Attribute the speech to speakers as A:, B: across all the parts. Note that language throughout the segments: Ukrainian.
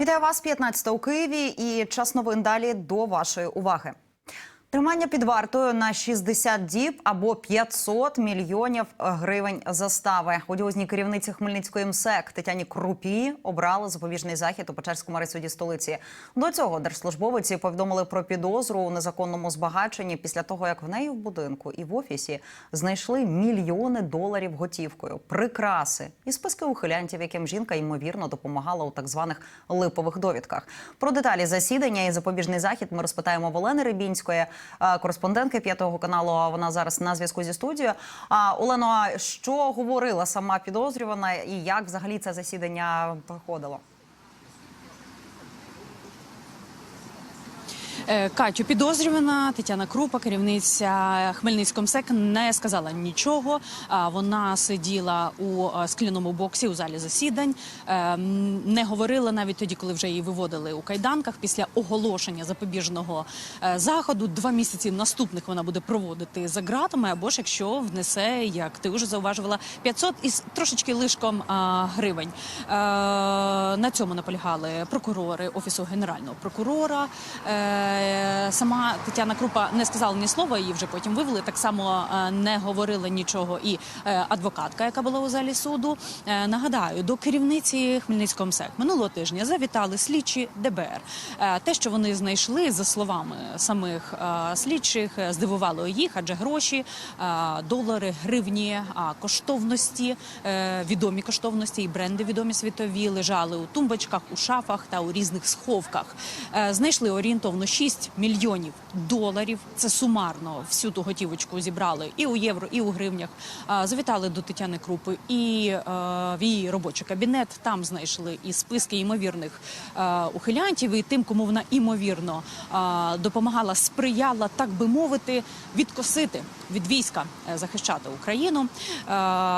A: Вітаю вас 15 у Києві і час новин далі до вашої уваги. Тримання під вартою на 60 діб або 500 мільйонів гривень застави. Одіозній керівниці Хмельницької МСЕК Тетяні Крупі обрали запобіжний захід у Печерському райсуді столиці. До цього держслужбовиці повідомили про підозру у незаконному збагаченні після того, як в неї в будинку і в офісі знайшли мільйони доларів готівкою, прикраси і списки ухилянтів, яким жінка ймовірно допомагала у так званих липових довідках. Про деталі засідання і запобіжний захід ми розпитаємо в Олени Рибінської, кореспондентки п'ятого каналу. Вона зараз на зв'язку зі студією. А Олено, що говорила сама підозрювана, і як взагалі це засідання проходило?
B: Катю, підозрювана Тетяна Крупа, керівниця Хмельницького МСЕК, не сказала нічого. Вона сиділа у е, скляному боксі у залі засідань, Е, не говорила навіть тоді, коли вже її виводили у кайданках. Після оголошення запобіжного е, заходу два місяці наступних вона буде проводити за ґратами, або ж якщо внесе, як ти вже зауважувала, 500 із трошечки лишком гривень. Е, на цьому наполягали прокурори офісу генерального прокурора. Е, сама Тетяна Крупа не сказала ні слова, її вже потім вивели. Так само е, не говорила нічого і е, адвокатка, яка була у залі суду. Нагадаю, до керівниці Хмельницького МСЕК минулого тижня завітали слідчі ДБР. Те, що вони знайшли, за словами самих слідчих, здивувало їх, адже гроші, долари, гривні, коштовності, відомі коштовності і бренди відомі світові лежали у тумбочках, у шафах та у різних сховках. Знайшли орієнтовно 6 мільйонів доларів. Це сумарно всю ту готівочку зібрали і у євро, і у гривнях. Завітали до Тетяни Крупи і е, в її робочий кабінет. Там знайшли і списки ймовірних е, ухилянтів, і тим, кому вона імовірно е, допомагала, сприяла, так би мовити, відкосити від війська захищати Україну.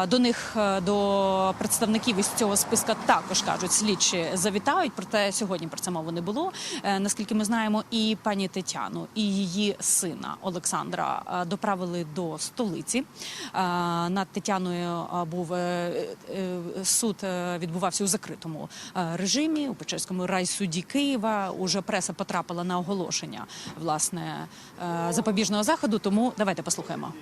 B: До них до представників із цього списка також кажуть, слідчі завітають. Проте сьогодні про це мови не було. Наскільки ми знаємо, і пані Тетяну, і її сина Олександра е, доправили до столиці. Е, Над Тетяною е, був суд відбувався у закритому режимі у Печерському райсуді Києва. Уже преса потрапила на оголошення власне запобіжного заходу. Тому давайте послухаємо.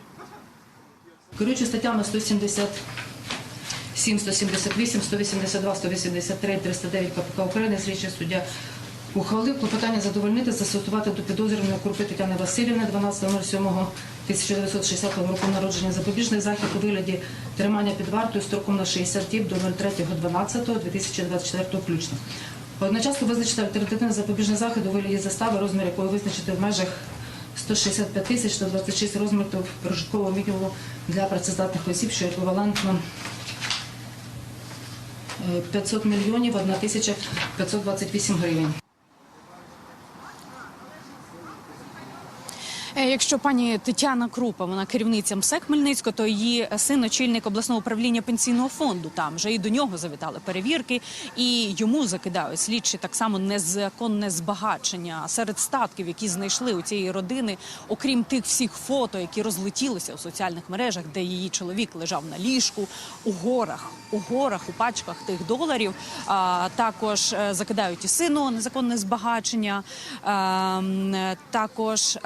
C: Керуючи статтями 177, 178, 182, 183, 309 КПК України, слідчий суддя ухвалив клопотання задовольнити, застосувати до підозрюваної Крупи Тетяни Васильівни 12.07.1960 року народження запобіжний захід у вигляді тримання під вартою строком на 60 діб до 03.12.2024 включно. Одночасно визначити альтернативний запобіжний захід у вигляді застави, розмір якої визначити в межах 165 тисяч 126 розмірів прожиткового мінімуму для працездатних осіб, що еквівалентно е, 500 мільйонів 1 тисяча 528 гривень.
B: Якщо пані Тетяна Крупа, вона керівниця МСЕК Хмельницького, то її син очільник обласного управління пенсійного фонду. Там вже і до нього завітали перевірки, і йому закидають слідчі так само незаконне збагачення серед статків, які знайшли у цієї родини, окрім тих всіх фото, які розлетілися у соціальних мережах, де її чоловік лежав на ліжку у горах, у горах, у пачках тих доларів. А також е, закидають і сину незаконне збагачення. А, е, також, е,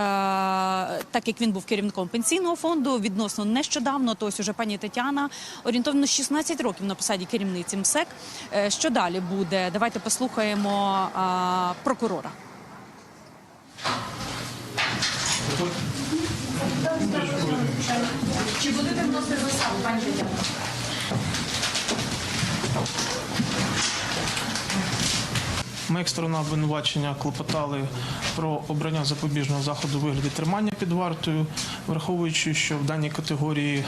B: так як він був керівником пенсійного фонду, відносно нещодавно, то ось уже пані Тетяна орієнтовно 16 років на посаді керівниці МСЕК. Е, Що далі буде? Давайте послухаємо прокурора. Чи будете вносити заставу, пані Тетяна?
D: Ми, як сторона обвинувачення, клопотали про обрання запобіжного заходу вигляді тримання під вартою, враховуючи, що в даній категорії е,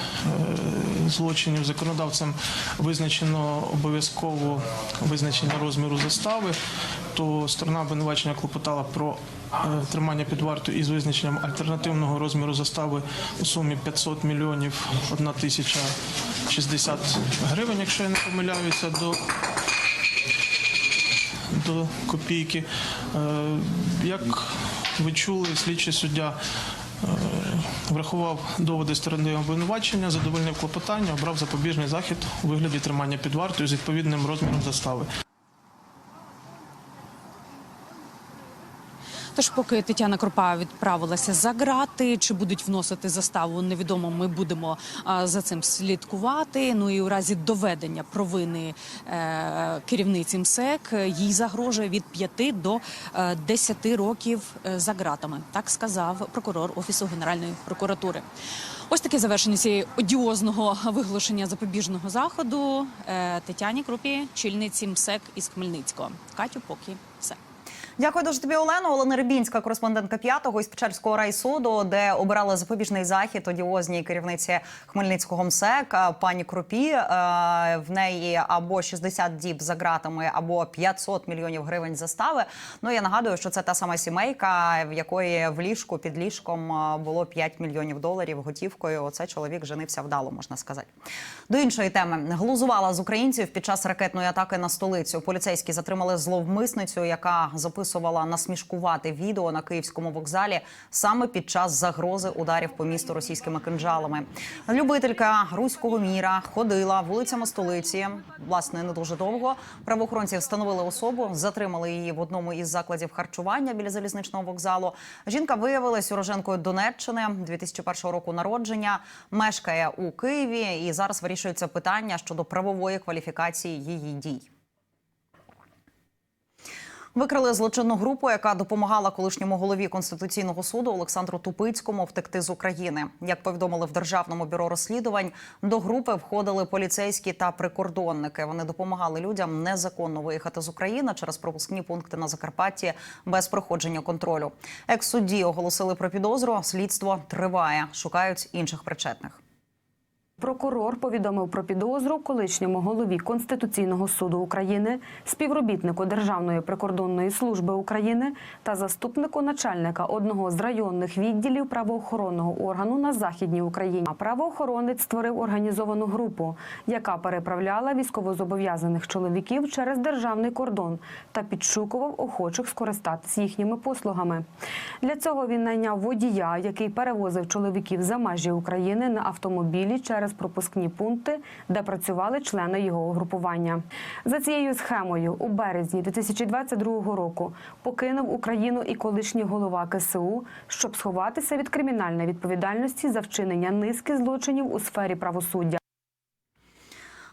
D: злочинів законодавцем визначено обов'язково визначення розміру застави, то сторона обвинувачення клопотала про е, тримання під вартою із визначенням альтернативного розміру застави у сумі 500 мільйонів 1 тисяча 60 гривень, якщо я не помиляюся, до до копійки. Е, Як ви чули, слідчий суддя е, врахував доводи сторони обвинувачення, задовольнив клопотання, обрав запобіжний захід у вигляді тримання під вартою з відповідним розміром застави.
B: Тож, поки Тетяна Крупа відправилася за грати, чи будуть вносити заставу, невідомо. Ми будемо за цим слідкувати. Ну і у разі доведення провини е, керівниці МСЕК їй загрожує від 5 до е, 10 років е, за ґратами. Так сказав прокурор офісу Генеральної прокуратури. Ось таке завершення цієї одіозного виголошення запобіжного заходу е, Тетяні Крупі, чільниці МСЕК із Хмельницького. Катю, поки все.
A: Дякую дуже тобі, Олено. Олена Рибінська, кореспондентка п'ятого із Печерського райсуду, де обирали запобіжний захід одіозній керівниці Хмельницького МСЕК пані Крупі. В неї або 60 діб за ґратами, або 500 мільйонів гривень застави. Ну я нагадую, що це та сама сімейка, в якої в ліжку під ліжком було 5 мільйонів доларів готівкою. Оце чоловік женився вдало, можна сказати. До іншої теми глузувала з українців під час ракетної атаки на столицю. Поліцейські затримали зловмисницю, яка записувала насмішкувати відео на київському вокзалі саме під час загрози ударів по місту російськими кинджалами. Любителька руського міра ходила вулицями столиці. Власне, не дуже довго. Правоохоронці встановили особу, затримали її в одному із закладів харчування біля залізничного вокзалу. Жінка виявилась уроженкою Донеччини 2001 року народження, мешкає у Києві і зараз вирішується питання щодо правової кваліфікації її дій. Викрили злочинну групу, яка допомагала колишньому голові конституційного суду Олександру Тупицькому втекти з України. Як повідомили в державному бюро розслідувань, до групи входили поліцейські та прикордонники. Вони допомагали людям незаконно виїхати з України через пропускні пункти на Закарпатті без проходження контролю. Екс-судді оголосили про підозру. Слідство триває, шукають інших причетних.
E: Прокурор повідомив про підозру колишньому голові Конституційного суду України, співробітнику Державної прикордонної служби України та заступнику начальника одного з районних відділів правоохоронного органу на західній Україні. Правоохоронець створив організовану групу, яка переправляла військовозобов'язаних чоловіків через державний кордон та підшукував охочих скористатись їхніми послугами. Для цього він найняв водія, який перевозив чоловіків за межі України на автомобілі через пропускні пункти, де працювали члени його угрупування. За цією схемою у березні 2022 року покинув Україну і колишній голова КСУ, щоб сховатися від кримінальної відповідальності за вчинення низки злочинів у сфері правосуддя.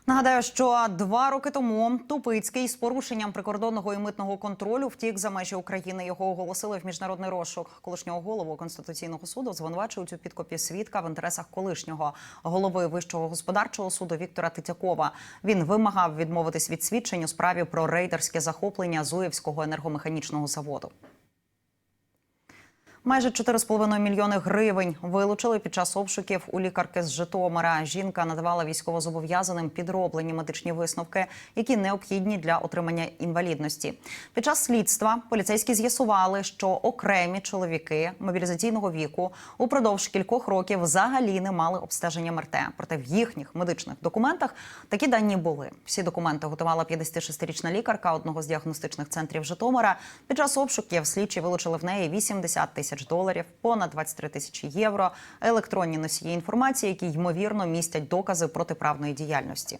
A: Нагадаю, що два роки тому Тупицький з порушенням прикордонного і митного контролю втік за межі України. Його оголосили в міжнародний розшук. Колишнього голову конституційного суду звинувачують у підкопі свідка в інтересах колишнього голови вищого господарчого суду Віктора Титякова. Він вимагав відмовитись від свідчень у справі про рейдерське захоплення Зуєвського енергомеханічного заводу. Майже 4,5 мільйони гривень вилучили під час обшуків у лікарки з Житомира. Жінка надавала військовозобов'язаним підроблені медичні висновки, які необхідні для отримання інвалідності. Під час слідства поліцейські з'ясували, що окремі чоловіки мобілізаційного віку упродовж кількох років взагалі не мали обстеження МРТ. Проте в їхніх медичних документах такі дані були. Всі документи готувала 56-річна лікарка одного з діагностичних центрів Житомира. Під час обшуків слідчі вилучили в неї 80 тисяч доларів, понад 23 тисячі євро, електронні носії інформації, які ймовірно містять докази протиправної діяльності.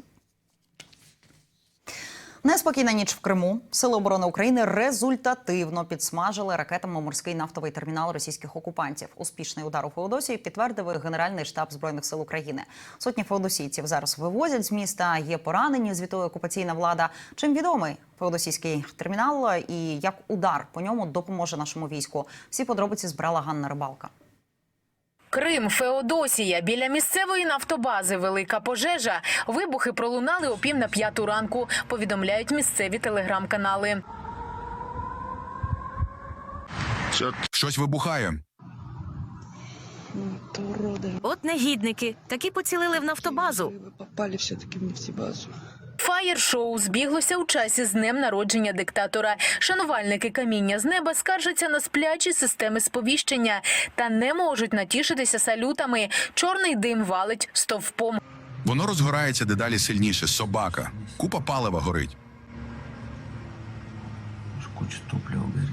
A: Неспокійна ніч в Криму. Сили оборони України результативно підсмажили ракетами морський нафтовий термінал російських окупантів. Успішний удар у Феодосії підтвердив Генеральний штаб збройних сил України. Сотні феодосійців зараз вивозять з міста. Є поранені. Звітує окупаційна влада. Чим відомий феодосійський термінал і як удар по ньому допоможе нашому війську? Всі подробиці збирала Ганна Рибалка.
F: Крим, Феодосія. Біля місцевої нафтобази велика пожежа. Вибухи пролунали о пів на п'яту ранку, повідомляють місцеві телеграм-канали.
G: Щось вибухає.
H: От негідники таки поцілили в нафтобазу.
I: Попали все-таки в нефтебазу.
F: Фаєр-шоу збіглося у часі з днем народження диктатора. Шанувальники каміння з неба скаржаться на сплячі системи сповіщення та не можуть натішитися салютами. Чорний дим валить стовпом.
G: Воно розгорається дедалі сильніше. Собака. Купа палива горить.
I: Куча топлива горит.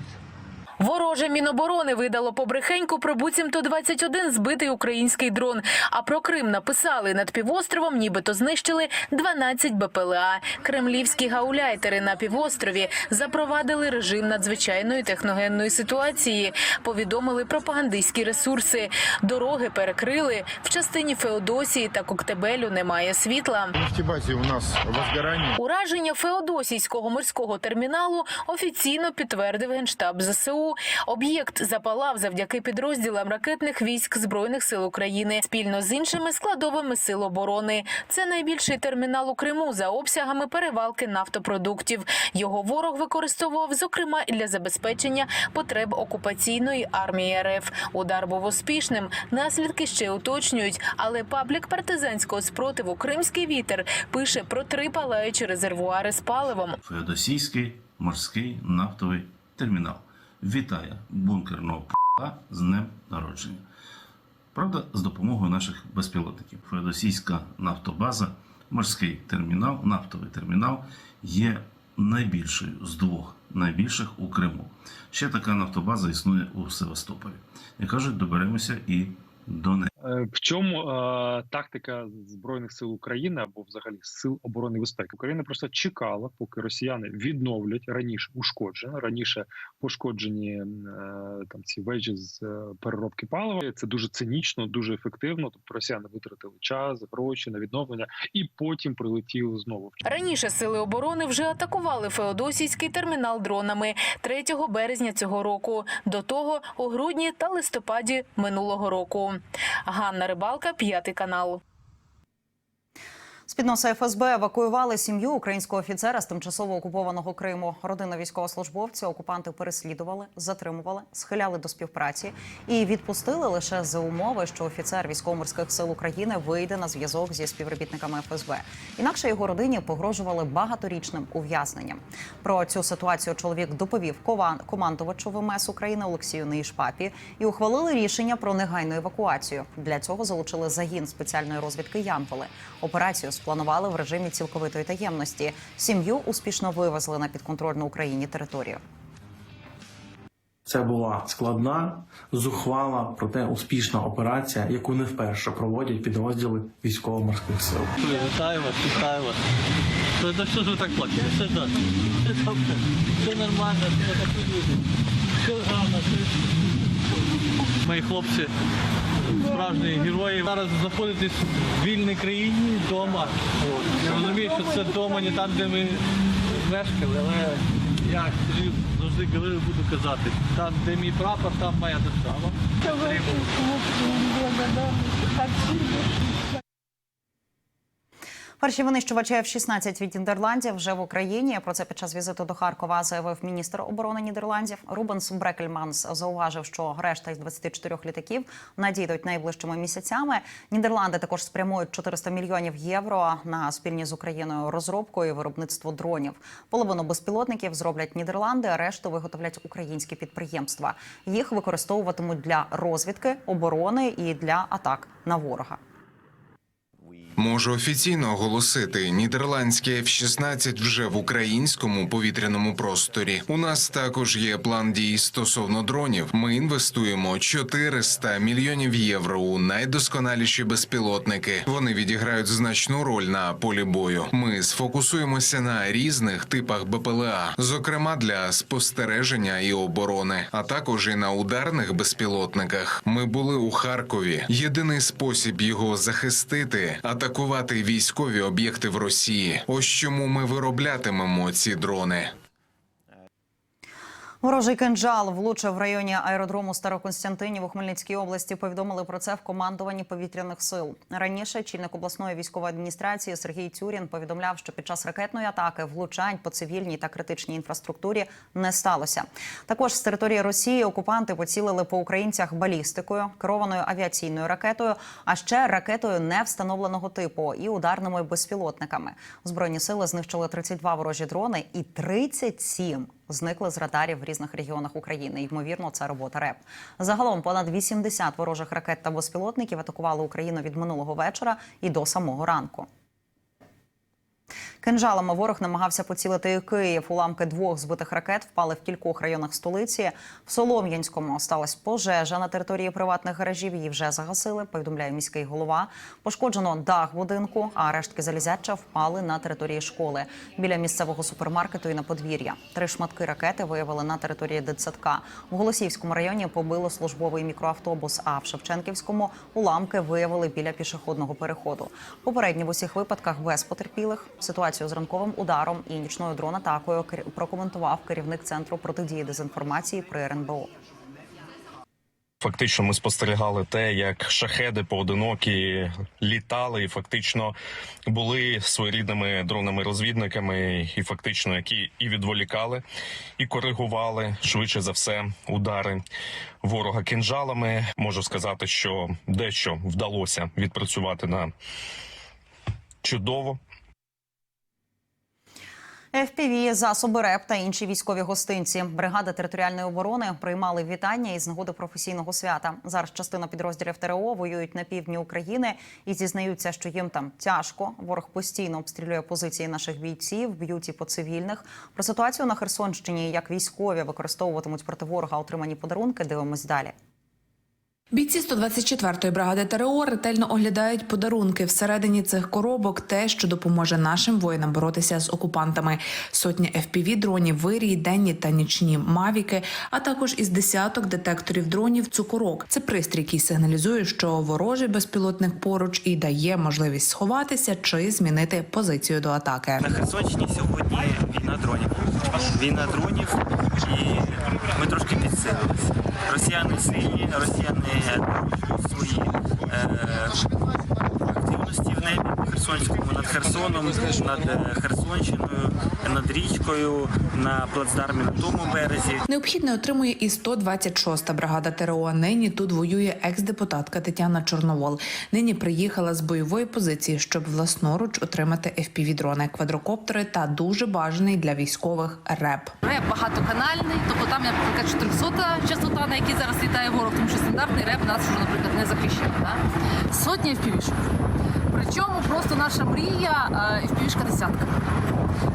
F: Вороже Міноборони видало побрехеньку про буцімто 21 збитий український дрон. А про Крим написали над півостровом, нібито знищили 12 БПЛА. Кремлівські гауляйтери на півострові запровадили режим надзвичайної техногенної ситуації. Повідомили пропагандистські ресурси. Дороги перекрили. В частині Феодосії та Коктебелю немає світла.
J: Нефтебазе у нас возгорание.
F: Ураження Феодосійського морського терміналу офіційно підтвердив генштаб ЗСУ. Об'єкт запалав завдяки підрозділам ракетних військ збройних сил України спільно з іншими складовими сил оборони. Це найбільший термінал у Криму за обсягами перевалки нафтопродуктів. Його ворог використовував зокрема і для забезпечення потреб окупаційної армії РФ. Удар був успішним. Наслідки ще уточнюють, але паблік партизанського спротиву Кримський вітер пише про три палаючі резервуари з паливом.
K: Феодосійський морський нафтовий термінал. Вітає бункерного п***а з днем народження. Правда, з допомогою наших безпілотників. Феодосійська нафтобаза, морський термінал, нафтовий термінал є найбільшою з двох найбільших у Криму. Ще така нафтобаза існує у Севастополі. І кажуть, доберемося і до неї.
L: Е, В чому е, тактика збройних сил України або взагалі сил оборони і безпеки? Україна просто чекала, поки росіяни відновлять раніше ушкоджені, раніше пошкоджені е, там ці вежі з е, переробки палива. Це дуже цинічно, дуже ефективно. Тобто росіяни витратили час, гроші на відновлення, і потім прилетіли знову.
F: Раніше сили оборони вже атакували Феодосійський термінал дронами 3 березня цього року. До того у грудні та листопаді минулого року. Ганна Рибалка, п'ятий канал.
A: З-під носа ФСБ евакуювали сім'ю українського офіцера з тимчасово окупованого Криму. Родину військовослужбовця окупанти переслідували, затримували, схиляли до співпраці і відпустили лише за умови, що офіцер військово-морських сил України вийде на зв'язок зі співробітниками ФСБ. Інакше його родині погрожували багаторічним ув'язненням. Про цю ситуацію чоловік доповів командувачу ВМС України Олексію Неїшпапі і ухвалили рішення про негайну евакуацію. Для цього залучили загін спеціальної розвідки Янголи. Операцію спланували в режимі цілковитої таємності. Сім'ю успішно вивезли на підконтрольну Україні територію.
M: Це була складна, зухвала, проте успішна операція, яку не вперше проводять підрозділи військово-морських сил.
N: Вітаю вас, вітаю вас. То, то що ж ви так плачете? Все добре. Все нормально, все так і люди. Все гарно. Мої хлопці справжні герої. Зараз знаходитесь в вільній країні вдома. Я розумію, що це вдома не там, де ми мешкали, але я завжди говорив, буду казати. Там, де мій прапор, там моя держава.
A: Перші винищувачі F-16 від Нідерландів вже в Україні. Про це під час візиту до Харкова заявив міністр оборони Нідерландів. Рубенс Брекельманс зауважив, що решта із 24 літаків надійдуть найближчими місяцями. Нідерланди також спрямують 400 мільйонів євро на спільні з Україною розробку і виробництво дронів. Половину безпілотників зроблять Нідерланди, а решту виготовлять українські підприємства. Їх використовуватимуть для розвідки, оборони і для атак на ворога.
O: Можу офіційно оголосити, нідерландські F-16 вже в українському повітряному просторі. У нас також є план дій стосовно дронів. Ми інвестуємо 400 мільйонів євро у найдосконаліші безпілотники. Вони відіграють значну роль на полі бою. Ми сфокусуємося на різних типах БПЛА, зокрема для спостереження і оборони, а також і на ударних безпілотниках. Ми були у Харкові. Єдиний спосіб його захистити атакувати військові об'єкти в Росії. Ось чому ми вироблятимемо ці дрони.
A: Ворожий кинджал влучив в районі аеродрому Староконстянтинів у Хмельницькій області. Повідомили про це в командуванні повітряних сил. Раніше чільник обласної військової адміністрації Сергій Тюрін повідомляв, що під час ракетної атаки влучань по цивільній та критичній інфраструктурі не сталося. Також з території Росії окупанти поцілили по українцях балістикою, керованою авіаційною ракетою, а ще ракетою невстановленого типу і ударними безпілотниками. Збройні сили знищили 32 ворожі дрони і 37 зникли з радарів різних регіонах України. Ймовірно, це робота РЕП. Загалом понад 80 ворожих ракет та безпілотників атакували Україну від минулого вечора і до самого ранку. Кинжалами ворог намагався поцілити і Київ. Уламки двох збитих ракет впали в кількох районах столиці. В Солом'янському сталася пожежа на території приватних гаражів. Її вже загасили. Повідомляє міський голова. Пошкоджено дах будинку, а рештки залізяча впали на території школи біля місцевого супермаркету і на подвір'я. Три шматки ракети виявили на території дитсадка. В Голосіївському районі побило службовий мікроавтобус. А в Шевченківському уламки виявили біля пішохідного переходу. Попередні в усіх випадках без потерпілих. Ситуацію з ранковим ударом і нічною дрон-атакою прокоментував керівник центру протидії дезінформації при РНБО.
P: Фактично, ми спостерігали те, як шахеди поодинокі літали, і фактично були своєрідними дронами-розвідниками, і фактично які і відволікали, і коригували швидше за все удари ворога кінжалами. Можу сказати, що дещо вдалося відпрацювати на чудово.
A: FPV, засоби РЕП та інші військові гостинці. Бригада територіальної оборони приймали вітання із нагоди професійного свята. Зараз частина підрозділів ТРО воюють на півдні України і зізнаються, що їм там тяжко. Ворог постійно обстрілює позиції наших бійців, б'ють і по цивільних. Про ситуацію на Херсонщині, як військові використовуватимуть проти ворога отримані подарунки. Дивимось далі.
Q: Бійці 124-ї бригади ТРО ретельно оглядають подарунки всередині цих коробок, те, що допоможе нашим воїнам боротися з окупантами. Сотні fpv дронів, вирій, денні та нічні мавіки, а також із десяток детекторів дронів цукорок. Це пристрій, який сигналізує, що ворожий безпілотник поруч і дає можливість сховатися чи змінити позицію до атаки.
R: На Херсонщині сьогодні війна дронів. Війна дронів, і ми трошки підсилилися. Росіяни сильні, росіяни свої е, активності в небі Херсонському над Херсоном, над е, Херсонщиною, над річкою, на плацдармі на тому березі.
Q: Необхідне отримує і 126-та бригада ТРО. Нині тут воює екс-депутатка Тетяна Чорновол. Нині приїхала з бойової позиції, щоб власноруч отримати FPV-дрони, квадрокоптери та дуже бажаний для військових РЕП.
S: Реп багатоканальний, тобто там, я наприклад, 400 частота, на якій зараз літає ворог, тому що стандартний реп нас вже, наприклад, не захищає. Да? Сотні FPV-шок. Причому просто наша мрія е, FPV-шка десятка.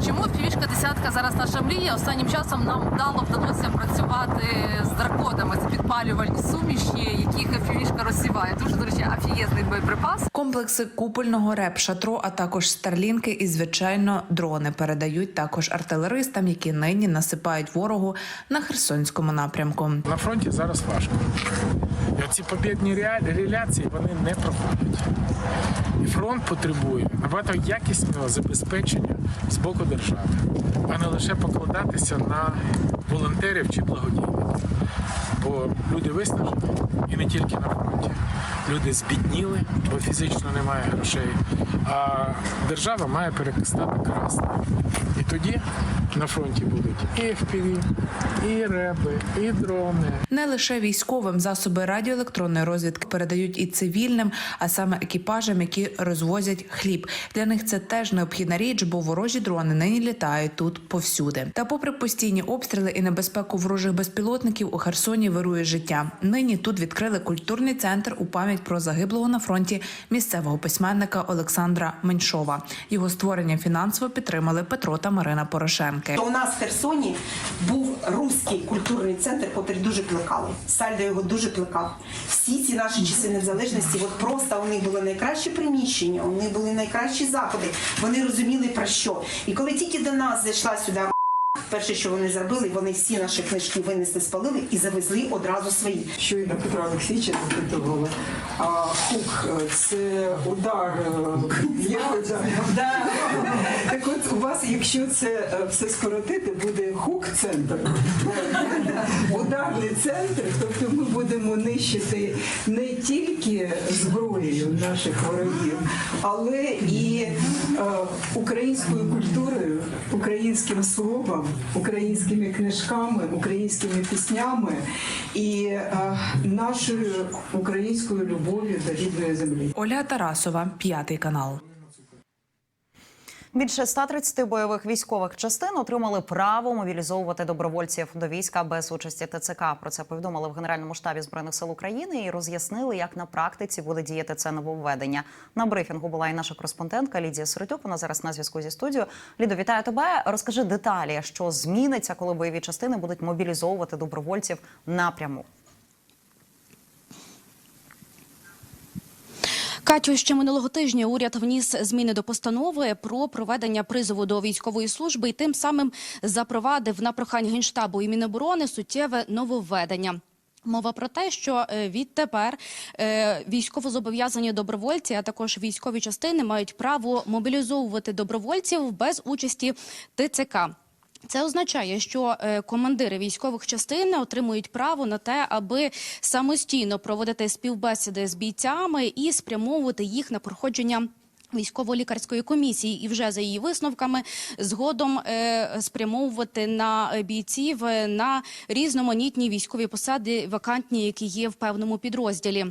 S: Чому FPV-шка десятка зараз наша мрія? Останнім часом нам вдало вдалося працювати з дракодами. Це підпалювальні суміші, яких FPV-шка розсіває. Дуже, до речі, афієзний боєприпас.
Q: Комплекси купольного реп шатру, а також старлінки і звичайно дрони передають також артилеристам, які нині насипають ворогу на Херсонському напрямку.
T: На фронті зараз важко. І оці побідні реляції вони не проходять. Фронт потребує набагато якісного забезпечення з боку держави, а не лише покладатися на волонтерів чи благодійників. Бо люди виснажені і не тільки на фронті. Люди збідніли, бо фізично немає грошей. А держава має перекистати красне. І тоді на фронті будуть і FPV, і реби, і дрони,
Q: Не лише військовим засоби радіоелектронної розвідки передають і цивільним, а саме екіпажам, які розвозять хліб. Для них це теж необхідна річ, бо ворожі дрони нині літають тут повсюди. Та, попри постійні обстріли і небезпеку ворожих безпілотників, у Херсоні вирує життя. Нині тут відкрили культурний центр у пам'ять про загиблого на фронті місцевого письменника Олександра Меньшова. Його створення фінансово підтримали Петро та Марина Порошенки.
U: У нас в Херсоні був руський культурний центр, який дуже плекали. Сальдо його дуже плекав. Всі ці наші часи незалежності, от просто у них були найкращі приміщення, у них були найкращі заходи. Вони розуміли про що. І коли тільки до нас зайшла сюди. Перше, що вони зробили, вони всі наші книжки винесли, спалили і завезли одразу свої.
V: Щойно Петра Олексійовича запитували, а хук е, це удар. е, да. Так от у вас, якщо це е, все скоротити, буде хук-центр. Ударний центр, тобто ми будемо нищити не тільки зброєю наших ворогів, але і українською культурою, українським словом, українськими книжками, українськими піснями і е, нашою українською любов'ю до рідної землі.
Q: Оля Тарасова, п'ятий канал.
A: Більше 130 бойових військових частин отримали право мобілізовувати добровольців до війська без участі ТЦК. Про це повідомили в Генеральному штабі збройних сил України і роз'яснили, як на практиці буде діяти це нововведення. На брифінгу була і наша кореспондентка Лідія Сиротюк. Вона зараз на зв'язку зі студією. Лідо, вітаю тебе. Розкажи деталі, що зміниться, коли бойові частини будуть мобілізовувати добровольців напряму.
W: Катю, ще минулого тижня уряд вніс зміни до постанови про проведення призову до військової служби і тим самим запровадив на прохання генштабу і міноборони суттєве нововведення. Мова про те, що е, відтепер е, військовозобов'язані добровольці, а також військові частини мають право мобілізовувати добровольців без участі ТЦК. Це означає, що е, командири військових частин отримують право на те, аби самостійно проводити співбесіди з бійцями і спрямовувати їх на проходження. Військово-лікарської комісії, і вже за її висновками згодом е, спрямовувати на бійців е, на різноманітні військові посади, вакантні, які є в певному підрозділі.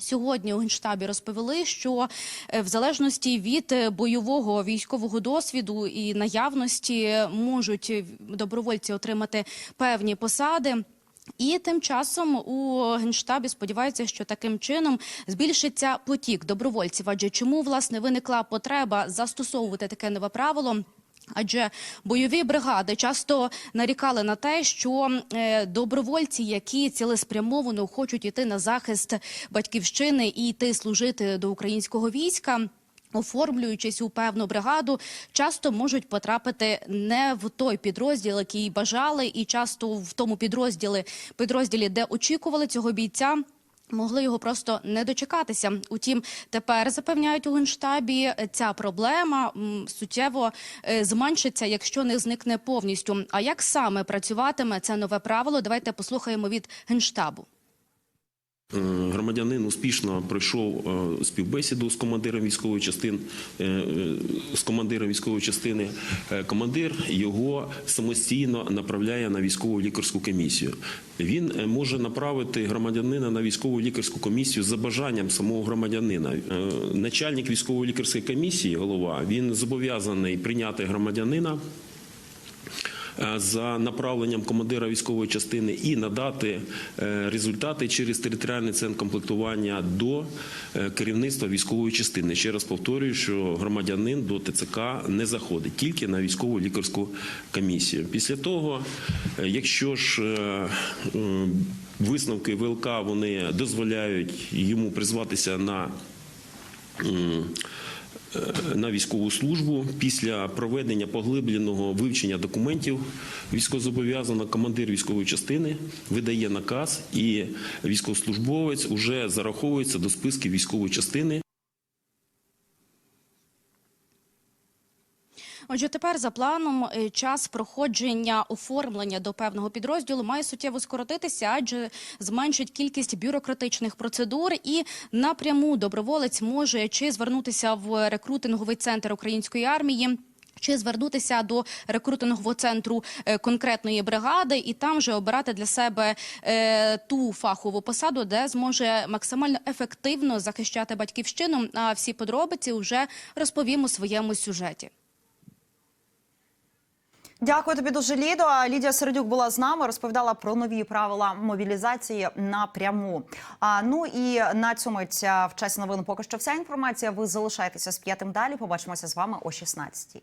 W: Сьогодні у генштабі розповіли, що е, в залежності від е, бойового військового досвіду і наявності можуть е, добровольці отримати певні посади. І тим часом у генштабі сподіваються, що таким чином збільшиться потік добровольців. Адже чому власне виникла потреба застосовувати таке нове правило? Адже бойові бригади часто нарікали на те, що е, добровольці, які цілеспрямовано хочуть іти на захист батьківщини і йти служити до українського війська. Оформлюючись у певну бригаду, часто можуть потрапити не в той підрозділ, який бажали, і часто в тому підрозділі, підрозділі, де очікували цього бійця. Могли його просто не дочекатися. Утім, тепер запевняють у генштабі, ця проблема суттєво е, зменшиться, якщо не зникне повністю. А як саме працюватиме це нове правило? Давайте послухаємо від генштабу.
X: Е, Громадянин успішно пройшов е, співбесіду з командиром військової частини е, з командиром військової частини. Командир його самостійно направляє на військову лікарську комісію. Він може направити громадянина на військову лікарську комісію за бажанням самого громадянина. Начальник військової лікарської комісії, голова, він зобов'язаний прийняти громадянина за направленням командира військової частини і надати е, результати через територіальний центр комплектування до е, керівництва військової частини. Ще раз повторюю, що громадянин до ТЦК не заходить тільки на військову лікарську комісію. Після того, е, якщо ж е, е, висновки ВЛК вони дозволяють йому призватися на е, на військову службу після проведення поглибленого вивчення документів військовозобов'язаного командир військової частини видає наказ, і військовослужбовець уже зараховується до списків військової частини.
W: Отже, тепер за планом е, час проходження оформлення до певного підрозділу має суттєво скоротитися, адже зменшить кількість бюрократичних процедур і напряму доброволець може чи звернутися в рекрутинговий центр української армії. Чи звернутися до рекрутингового центру е, конкретної бригади і там вже обирати для себе е, ту фахову посаду, де зможе максимально ефективно захищати батьківщину. А всі подробиці вже розповім у своєму сюжеті.
A: Дякую тобі дуже лідо. Лідія Середюк була з нами, розповідала про нові правила мобілізації напряму. А ну і на цьому ця в часі новин поки що вся інформація. Ви залишайтеся з п'ятим далі. Побачимося з вами о 16.